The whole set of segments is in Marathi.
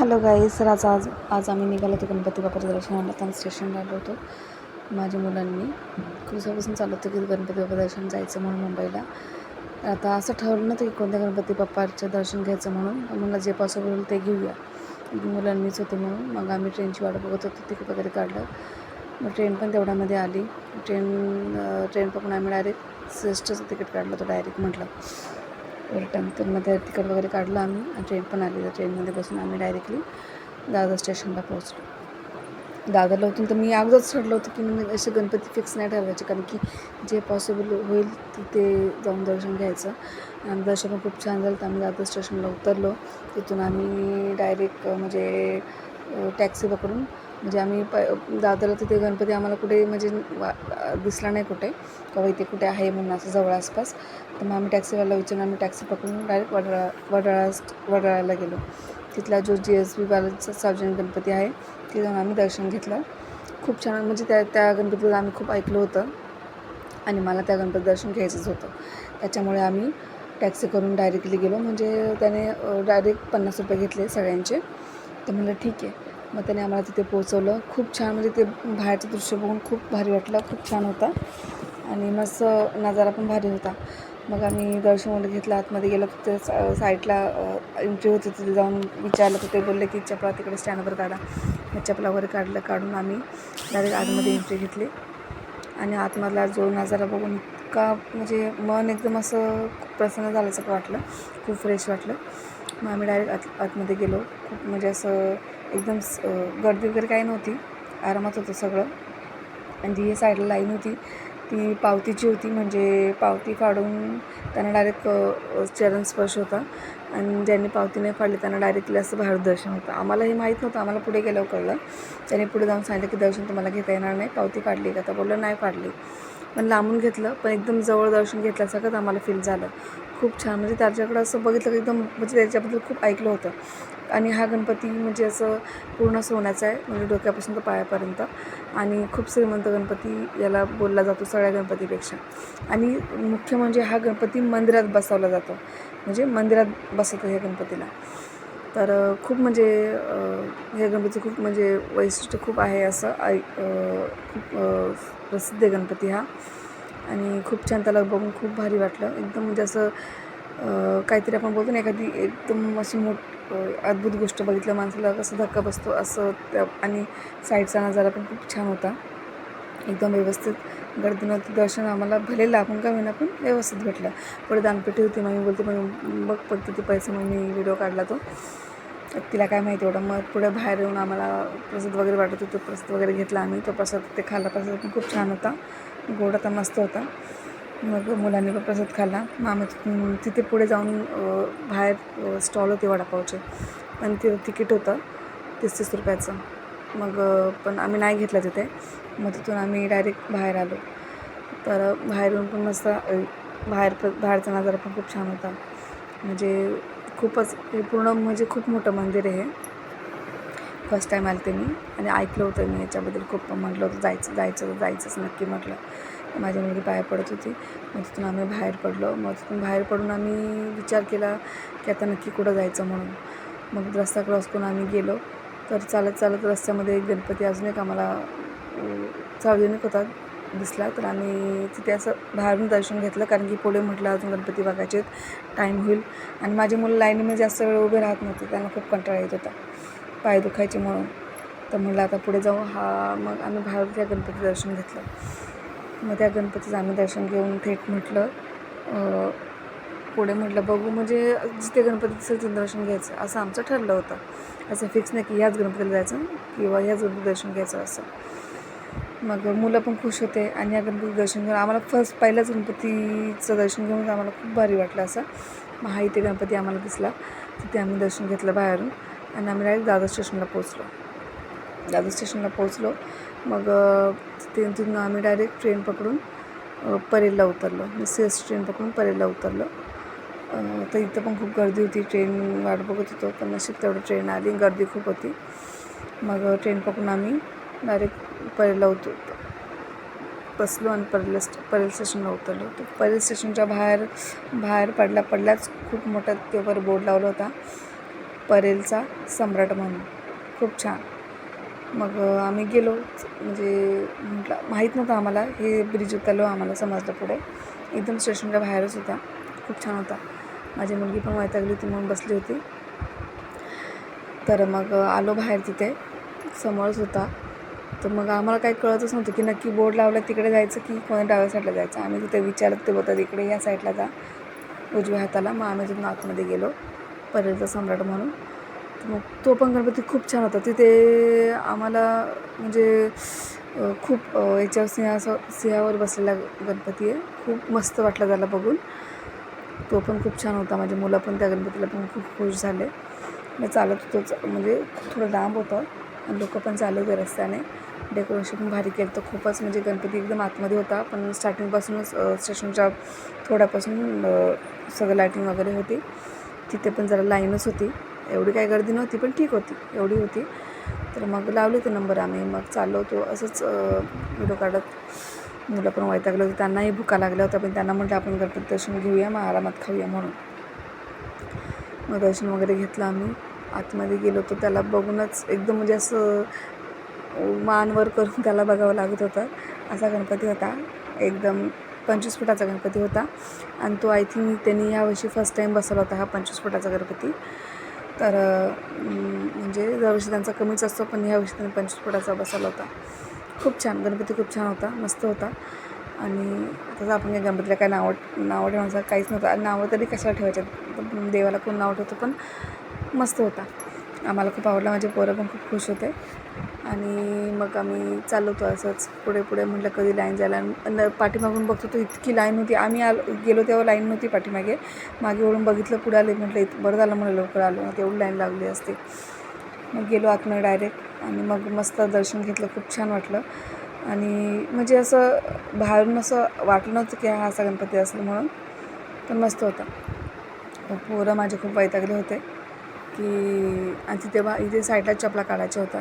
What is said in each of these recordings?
हॅलो गाईस सर आज आज आज आम्ही निघालो होतो गणपती बाप्पाच्या दर्शनाला. त्यांना स्टेशनला आलो होतो. माझ्या मुलांनी खूप दिवसापासून चालू होतं की गणपती बाप्पा दर्शन जायचं म्हणून मुंबईला. तर आता असं ठरवलं नव्हतं की कोणत्या गणपती बाप्पाचं दर्शन घ्यायचं म्हणून. मला जे पॉसिबल होईल ते घेऊया. मुलांनीच होते म्हणून. मग आम्ही ट्रेनची वाट बघत होतो तिकीट वगैरे काढलं. मग ट्रेन पण तेवढ्यामध्ये आली. ट्रेन ट्रेन पकडून आम्ही डायरेक्ट सिस्टरचं तिकीट काढलं होतं डायरेक्ट म्हटलं. रिटर्न तर तिकट वगैरे काढलं आम्ही. ट्रेन पण आली. तर ट्रेनमध्ये बसून आम्ही डायरेक्टली दादर स्टेशनला पोहोचलो. दादरला होतून तर मी अगोदरच ठरलं होतं की मी असे गणपती फिक्स नाही ठरवायचे कारण की जे पॉसिबल होईल तिथे जाऊन दर्शन घ्यायचं. आणि दर्शन पण खूप छान झालं. तर आम्ही दादर स्टेशनला उतरलो. तिथून आम्ही डायरेक्ट म्हणजे टॅक्सी पकडून म्हणजे आम्ही प दादरला तिथे गणपती आम्हाला कुठे म्हणजे वा- दिसला नाही कुठे. किंवा इथे कुठे आहे म्हणून असं जवळ आसपास तर मग आम्ही टॅक्सीवाला विचारून आम्ही टॅक्सी पकडून डायरेक्ट वडाळा वडाळा वडाळ्याला गेलो. तिथला जो जी एस बी बालाचा सार्वजनिक गणपती आहे तिथे जाऊन आम्ही दर्शन घेतलं. खूप छान म्हणजे त्या त्या गणपतीला आम्ही खूप ऐकलं होतं. आणि मला त्या गणपती दर्शन घ्यायचंच होतं. त्याच्यामुळे आम्ही टॅक्सी करून डायरेक्टली गेलो. म्हणजे त्याने डायरेक्ट पन्नास रुपये घेतले सगळ्यांचे. तर म्हणलं ठीक आहे. मग त्याने आम्हाला तिथे पोहोचवलं. खूप छान म्हणजे ते बाहेरचं दृश्य बघून खूप भारी वाटलं. खूप छान होता. आणि मस्त नजारा पण भारी होता. मग आम्ही दर्शन वगैरे घेतलं. आतमध्ये गेलो तिथे साईडला एंट्री होती तिथे जाऊन विचारलं. तर ते बोलले की चपला तिकडे स्टँडवर काढा. मग चपला वगैरे काढलं काढून आम्ही डायरेक्ट आतमध्ये एंट्री घेतली. आणि आतमधला जो नजारा बघून इतका म्हणजे मन एकदम असं खूप प्रसन्न झाल्यासारखं वाटलं. खूप फ्रेश वाटलं. मग आम्ही डायरेक्ट आत आतमध्ये गेलो. खूप म्हणजे असं एकदम स- गर्दी वगैरे काही नव्हती. आरामात होतं सगळं. आणि जी साईडला लाईन होती. ती पावतीची होती. म्हणजे पावती फाडून त्यांना डायरेक्ट चरण स्पर्श होता. आणि ज्यांनी पावती नाही फाडली त्यांना डायरेक्टली असं बाहेर दर्शन होतं. आम्हाला हे माहीत नव्हतं. आम्हाला पुढे गेल्यावर कळलं. त्यांनी पुढे जाऊन सांगितलं की दर्शन तुम्हाला घेता येणार नाही. पावती फाडली का? तर बोललं नाही फाडली. पण लांबून घेतलं. पण एकदम जवळ दर्शन घेतल्यासारखंच आम्हाला फील झालं. खूप छान. म्हणजे त्याच्याकडं असं बघितलं की एकदम म्हणजे त्याच्याबद्दल खूप ऐकलं होतं. आणि हा गणपती म्हणजे असं पूर्ण सोन्याचा आहे म्हणजे डोक्यापासून तर पायापर्यंत. आणि खूप श्रीमंत गणपती याला बोलला जातो सगळ्या गणपतीपेक्षा. आणि मुख्य म्हणजे हा गणपती मंदिरात बसवला जातो. म्हणजे मंदिरात बसवतो ह्या गणपतीला. तर खूप म्हणजे हे गणपती खूप म्हणजे वैशिष्ट्य खूप आहे असं ऐ खूप प्रसिद्ध गणपती हा. आणि खूप छान त्याला बघून खूप भारी वाटलं. एकदम म्हणजे असं काहीतरी आपण बोलतो ना एखादी एकदम अशी मोठ अद्भुत गोष्ट बघितलं माणसाला कसं धक्का बसतो असं त्या आणि साईडचा नजारा पण खूप छान होता. एकदम व्यवस्थित गर्दी दर्शन आम्हाला भले लागून का होईना पण व्यवस्थित भेटलं. पुढे दानपेटी होती मग मी बोलते मग बघ पण पैसे मग मी व्हिडिओ काढला तो. तिला काय माहिती एवढं मग पुढे बाहेर येऊन आम्हाला प्रसाद वगैरे वाटत होतो प्रसाद वगैरे घेतला आम्ही. तो प्रसाद ते खाल्ला प्रसाद पण खूप छान होता. गोड आता मस्त होता. मग मुलांनी पण प्रसाद खाल्ला. मग आम्ही तिथे पुढे जाऊन बाहेर स्टॉल होते वडापावचे. आणि तिथं तिकीट होतं तीस तीस रुपयाचं. मग पण आम्ही नाही घेतलं तिथे. मग तिथून आम्ही डायरेक्ट बाहेर आलो. तर बाहेरून पण मस्त बाहेर बाहेरचा नजारा पण खूप छान होता. म्हणजे खूपच हे पूर्ण म्हणजे खूप मोठं मंदिर आहे हे. फर्स्ट टाईम आले ते मी आणि ऐकलं होतं मी याच्याबद्दल खूप. म्हटलं होतं जायचं जायचं जायचंच नक्की म्हटलं. माझी मुलगी पाया पडत होती. मग तिथून आम्ही बाहेर पडलो. मग तिथून बाहेर पडून आम्ही विचार केला की आता नक्की कुठं जायचं म्हणून. मग रस्ता क्रॉस करून आम्ही गेलो. तर चालत चालत रस्त्यामध्ये एक गणपती अजून एक आम्हाला सार्वजनिक होता दिसला. तर आम्ही तिथे असं बाहेरून दर्शन घेतलं. कारण की पुढे म्हटलं अजून गणपती बघायचे टाईम होईल. आणि माझी मुलं लाईनीमध्ये जास्त वेळ उभे राहत नव्हते. त्यांना खूप कंटाळा येत होता. पाय दुखायचे म्हणून. तर म्हटलं आता पुढे जाऊ. हा मग आम्ही बाहेर त्या गणपती दर्शन घेतलं. मग त्या गणपतीचं आम्ही दर्शन घेऊन थेट म्हटलं पुढे म्हटलं बघू म्हणजे जिथे गणपतीचं दर्शन घ्यायचं. असं आमचं ठरलं होतं. असं फिक्स नाही की ह्याच गणपतीला जायचं किंवा ह्याच गणपती दर्शन घ्यायचं असं. मग मुलं पण खुश होते आणि या गणपती दर्शन घेऊन आम्हाला फर्स्ट पहिल्याच गणपतीचं दर्शन घेऊन आम्हाला खूप भारी वाटलं असं. महा हा इथे गणपती आम्हाला दिसला. तिथे आम्ही दर्शन घेतलं बाहेरून. आणि आम्ही डायरेक्ट दादर स्टेशनला पोचलो दादर स्टेशनला पोचलो मग तिथून आम्ही डायरेक्ट ट्रेन पकडून परेलला उतरलो. मी सी एस ट्रेन पकडून परेलला उतरलो. तर इथं पण खूप गर्दी होती. ट्रेन वाट बघत होतो पण नशीब तेवढं ट्रेन आली गर्दी खूप होती. मग ट्रेन पकडून आम्ही डायरेक्ट परेलला उतर बसलो आणि परेल स्ट परेल स्टेशनला उतरलो. तर परेल स्टेशनच्या बाहेर बाहेर पडल्या पडल्याच खूप मोठा पेपर बोर्ड लावला होता. परेलचा सम्राट म्हणून. खूप छान. मग आम्ही गेलो. म्हणजे म्हटलं माहीत नव्हतं आम्हाला. हे ब्रिज उतरलो आम्हाला समजलं पुढे. एकदम स्टेशनच्या बाहेरच होता. खूप छान होता. माझी मुलगी पण वैतागली होती म्हणून बसली होती. तर मग आलो बाहेर तिथे. समोरच होता. तर मग आम्हाला काही कळतच नव्हतं की नक्की बोर्ड लावला तिकडे जायचं की कोणत्या डाव्या साईडला जायचं. आम्ही तिथे विचारत ते बोलतात इकडे या साईडला जा. उजव्या हाताला. मग आम्ही तिथून आतमध्ये गेलो. परेलचा सम्राट म्हणून. मग तो पण गणपती खूप छान होता. तिथे आम्हाला म्हणजे खूप याच्यावर सिंहासं सिंहावर बसलेला गणपती आहे. खूप मस्त वाटलं त्याला बघून. तो पण खूप छान होता. माझी मुलं पण त्या गणपतीला पण खूप खुश झाले. मी चालत होतो. म्हणजे थोडं लांब होतं. आणि लोक पण चालत होते रस्त्याने. डेकोरेशन पण भारी केलं. तर खूपच म्हणजे गणपती एकदम आतमध्ये होता. पण स्टार्टिंगपासूनच स्टेशनच्या थोड्यापासून सगळं लायटिंग वगैरे होती. तिथे पण जरा लाईनच होती. एवढी काही गर्दी नव्हती पण ठीक होती एवढी होती. तर मग लावले ते नंबर आम्ही. मग चाललो होतो असंच व्हिडिओ काढत. मुलं पण वैतागलं होतं. त्यांनाही भुका लागल्या होत्या पण त्यांना म्हटलं आपण गणपती दर्शन घेऊया मग आरामात खाऊया म्हणून. मग दर्शन वगैरे घेतलं आम्ही. आतमध्ये गेलो होतो त्याला बघूनच एकदम म्हणजे असं मानवर करून त्याला बघावं लागत होतं. असा गणपती होता. एकदम पंचवीस फुटाचा गणपती होता. आणि तो आय थिंक त्यांनी यावर्षी फर्स्ट टाईम बसवला होता हा पंचवीस फुटाचा गणपती. तर म्हणजे दरवर्षी त्यांचा कमीच असतो पण ह्यावर्षी त्यांनी पंचवीस फुटाचा बसवला होता. खूप छान गणपती खूप छान होता मस्त होता. आणि तसं आपण या गणपतीला काय नाव नावं ठेवण्याचं काहीच नव्हतं. आणि नावं तरी कशाला ठेवायच्या? देवाला कोण नाव ठेवतं पण मस्त होता. आम्हाला खूप आवडला. माझे पोरं पण खूप खुश होते. आणि मग आम्ही चाललो होतो असंच पुढे पुढे. म्हटलं कधी लाईन जायला? न पाठीमागून बघतो तो इतकी लाईन होती. आम्ही आलो गेलो तेव्हा लाईन नव्हती पाठीमागे. मागे वळून बघितलं पुढे आले. म्हटलं इत बरं झालं म्हणलं लवकर आलो. ना तेवढी लाईन लागली असते. मग गेलो आतमध्ये डायरेक्ट आणि मग मस्त दर्शन घेतलं. खूप छान वाटलं. आणि म्हणजे असं बाहेरून असं वाटलं नव्हतं की हा असा गणपती असेल म्हणून. पण मस्त होता. पोरं माझे खूप वैतागले होते. की आणि तिथे इथे साईडला चपला काढायच्या होत्या.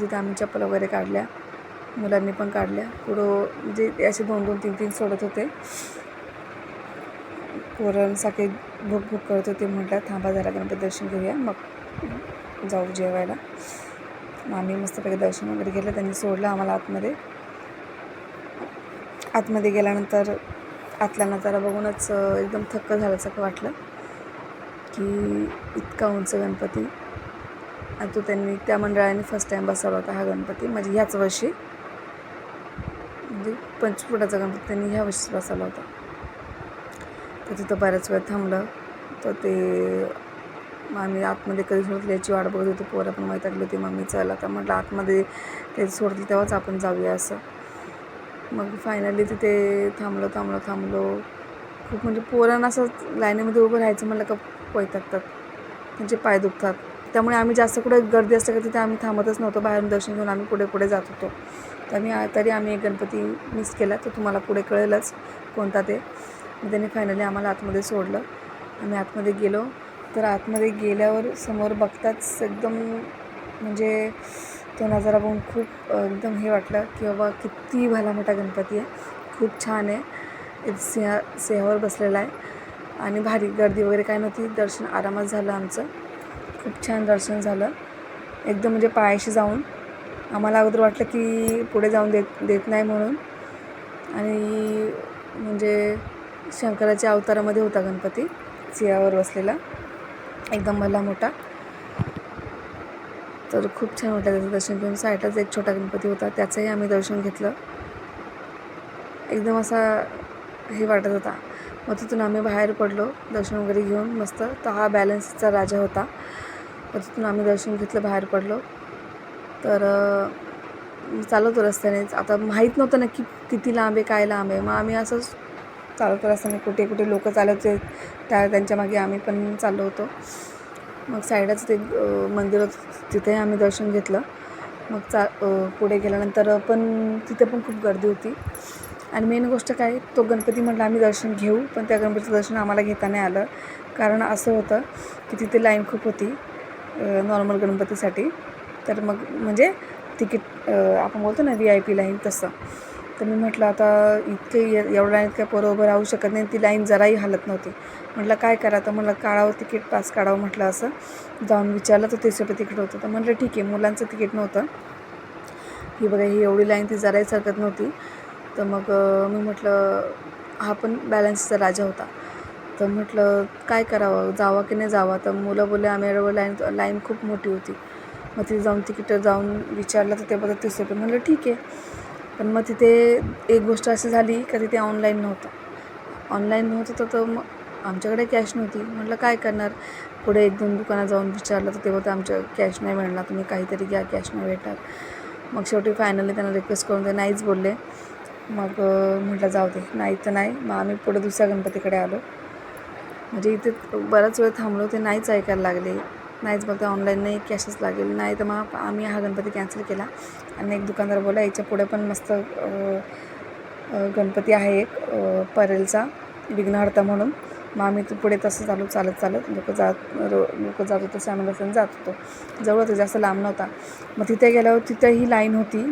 तिथे आम्ही चप्पल वगैरे काढल्या. मुलांनी पण काढल्या. पुढं म्हणजे असे दोन दोन तीन तीन सोडत होते. पोरांसारखे भूक भूक करत होते म्हटलं थांबा जरा गणपती दर्शन घेऊया. मग जाऊ जेवायला. मग आम्ही मस्तपैकी दर्शन वगैरे घेतलं. त्यांनी सोडलं आम्हाला आतमध्ये. आतमध्ये गेल्यानंतर आतला नजारा बघूनच एकदम थक्क झाल्यासारखं वाटलं. की इतका उंच गणपती. आणि तो त्यांनी त्या मंडळाने फर्स्ट टाईम बसवला होता हा गणपती. म्हणजे ह्याच वर्षी. म्हणजे पंचफुटाचा गणपती त्यांनी ह्या वर्षीच बसवला होता. तर तिथं बऱ्याच वेळ थांबलं. तर ते मग आम्ही आतमध्ये कधी सोडतील याची वाट बघत होती. पोरं पण माहीत होती. मम्मी चला. तर म्हटलं आतमध्ये ते सोडतील तेव्हाच आपण जाऊया असं. मग फायनली तिथे थांबलो थांबलो थांबलो. खूप म्हणजे पोरांना असं लाईनीमध्ये उभं राहायचं म्हटलं का वैतागतात. त्यांचे पाय दुखतात. त्यामुळे आम्ही जास्त कुठे गर्दी असते का तिथे आम्ही थांबतच नव्हतो. बाहेरून दर्शन घेऊन आम्ही पुढे पुढे जात होतो. तर आम्ही तरी आम्ही एक गणपती मिस केला. तर तुम्हाला पुढे कळेलच कोणता ते. मग त्यांनी फायनली आम्हाला आतमध्ये सोडलं. आम्ही आतमध्ये गेलो. तर आतमध्ये गेल्यावर समोर बघताच एकदम म्हणजे तो नजारा बघून खूप एकदम हे वाटलं की बाबा किती भला मोठा गणपती आहे. खूप छान आहे. सिंहा सिंहावर बसलेला आहे. आणि भारी गर्दी वगैरे काय नव्हती. दर्शन आरामात झालं आमचं. खूप छान दर्शन झालं. एकदम म्हणजे पायाशी जाऊन आम्हाला अगोदर वाटलं की पुढे जाऊन देत देत नाही म्हणून. आणि म्हणजे शंकराच्या अवतारामध्ये होता गणपती सिंहावर बसलेला. एकदम भला मोठा. तर खूप छान वाटलं त्याचं दर्शन घेऊन. साईडलाच एक छोटा गणपती होता. त्याचंही आम्ही दर्शन घेतलं. एकदम असा हे वाटत होता. मग तिथून आम्ही बाहेर पडलो दर्शन वगैरे घेऊन मस्त. तर हा बॅलन्सचा राजा होता. मग तिथून आम्ही दर्शन घेतलं बाहेर पडलो. तर चालवतो रस्त्यानेच आता माहीत नव्हतं नक्की किती लांब आहे काय लांब आहे. मग आम्ही असंच चालवतो रस्त्याने. कुठे कुठे लोक चालत त्या त्यांच्या मागे आम्ही पण चाललो होतो. मग साईडच ते मंदिर होतं तिथेही आम्ही दर्शन घेतलं. मग चा पुढे गेल्यानंतर पण तिथे पण खूप गर्दी होती. आणि मेन गोष्ट काय तो गणपती म्हटलं आम्ही दर्शन घेऊ पण त्या गणपतीचं दर्शन आम्हाला घेता नाही आलं. कारण असं होतं की तिथे लाईन खूप होती नॉर्मल गणपतीसाठी. तर मग म्हणजे तिकीट आपण बोलतो ना व्ही आय पी लाईन तसं. तर मी म्हटलं आता इतके ए- एवढ्या लाईन काय पोरं उभं राहू शकत नाही ती लाईन जराही हालत नव्हती. म्हटलं काय करा? तर म्हटलं काढावं तिकीट पास काढावं म्हटलं असं. जाऊन विचारलं तर तीस रुपये तिकीट होतं. तर म्हटलं ठीक आहे मुलांचं तिकीट नव्हतं. ही बघा ही एवढी लाईन ती जराही सरकत नव्हती. तर मग मी म्हटलं हा पण बॅलन्सचा राजा होता. तर म्हटलं काय करावं? जावा की नाही जावा? तर मुलं बोलले आम्ही लाईन लाईन खूप मोठी होती. मग तिथे जाऊन तिकीटं जाऊन विचारलं तर ते बघा तीस रुपये म्हटलं ठीक आहे. पण मग तिथे एक गोष्ट अशी झाली का तिथे ऑनलाईन नव्हतं. ऑनलाईन नव्हतं तर तर मग आमच्याकडे कॅश नव्हती. म्हटलं काय करणार? पुढे एक दोन दुकानात जाऊन विचारलं तर ते बोलते आमच्या कॅश नाही मिळणार. तुम्ही काहीतरी घ्या कॅश नाही भेटणार. मग शेवटी फायनली त्यांना रिक्वेस्ट करून ते नाहीच बोलले. मग म्हटलं जाऊ दे. नाही तर नाही. मग आम्ही पुढे दुसऱ्या गणपतीकडे आलो. म्हणजे इथे बराच वेळ थांबलो ते नाहीच ऐकायला लागले. नाहीच बोलते ऑनलाईन नाही कॅशच लागेल. नाही तर मग आम्ही हा गणपती कॅन्सल केला. आणि एक दुकानदार बोला याच्यापुढे पण मस्त गणपती आहे एक परेलचा विघ्नहर्ता म्हणून. मग आम्ही ते पुढे तसं चालू चालत चालत लोक जात रो लोक जात होते आम्ही रस्त्याने जात होतो. जवळ होतं जास्त लांब नव्हता. मग तिथे गेल्यावर तिथेही लाईन होती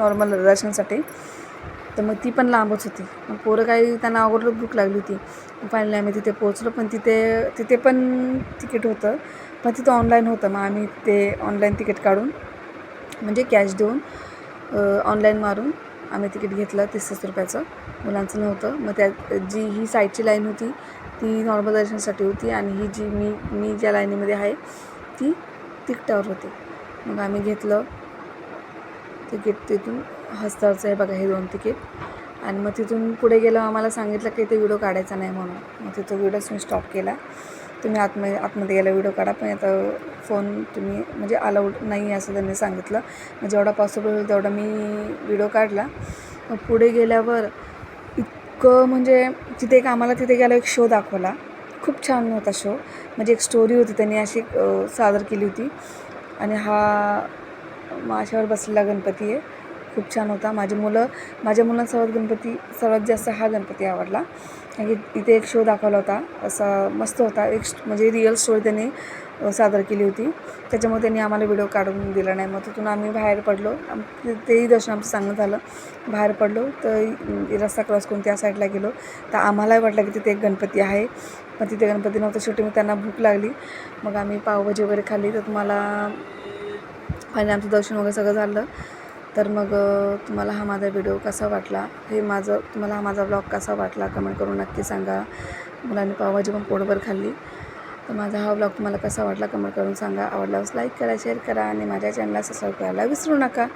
नॉर्मल दर्शनासाठी तर मग ती पण लांबच होती. मग पोरं काही त्यांना अगोदर भूक लागली होती. फायनली आम्ही तिथे पोहोचलो पण तिथे तिथे पण तिकीट होतं. पण तिथं ऑनलाईन होतं. मग आम्ही ते ऑनलाईन तिकीट काढून म्हणजे कॅश देऊन ऑनलाईन मारून आम्ही तिकीट घेतलं तीस रुपयाचं. मुलांचं नव्हतं. मग त्यात जी ही साईडची लाईन होती ती नॉर्मल दर्शनासाठी होती. आणि ही जी मी मी ज्या लाईनीमध्ये आहे ती तिकटावर होती. मग आम्ही घेतलं. तिकीट तिथून हस्तावरचं आहे बघा हे दोन तिकीट. आणि मग तिथून पुढे गेलं आम्हाला सांगितलं की ते व्हिडिओ काढायचा नाही म्हणून. मग तिथं व्हिडिओच मी स्टॉप केला. तुम्ही आतमध्ये आतमध्ये गेला व्हिडिओ काढा. पण आता फोन तुम्ही म्हणजे अलाउड नाही आहे असं त्यांनी सांगितलं. मग जेवढा पॉसिबल होईल तेवढा मी व्हिडिओ काढला. मग पुढे गेल्यावर इतकं म्हणजे तिथे एक आम्हाला तिथे गेला एक शो दाखवला. खूप छान होता शो म्हणजे एक स्टोरी होती त्यांनी अशी सादर केली होती. आणि हा माशावर बसलेला गणपती आहे. खूप छान होता. माझी मुलं माझ्या मुलांसोबत गणपती सर्वात जास्त हा गणपती आवडला. आणि इथे एक शो दाखवला होता. असा मस्त होता. एक म्हणजे रिअल स्टोरी त्यांनी सादर केली होती. त्याच्यामुळे त्यांनी आम्हाला व्हिडिओ काढून दिला नाही. मग तिथून आम्ही बाहेर पडलो. तेही दर्शन आमचं चांगलं झालं. बाहेर पडलो. तर रस्ता क्रॉस करून त्या साईडला गेलो. तर आम्हालाही वाटलं की तिथे एक गणपती आहे. पण तिथे गणपती नव्हतं. शेवटी मग त्यांना भूक लागली. मग आम्ही पावभाजी वगैरे खाल्ली. तर तुम्हाला आणि आमचं दर्शन वगैरे सगळं झालं. तर मग तुम्हाला हा माझा व्हिडिओ कसा वाटला? हे माझं तुम्हाला हा माझा ब्लॉग कसा वाटला? कमेंट करून नक्की सांगा. मुलांनी पावभाजी पण पोटभर खाल्ली. तर माझा हा ब्लॉग तुम्हाला कसा वाटला? कमेंट करून सांगा. आवडल्यास लाईक करा शेअर करा आणि माझ्या चॅनलला सबस्क्राईब करायला विसरू नका.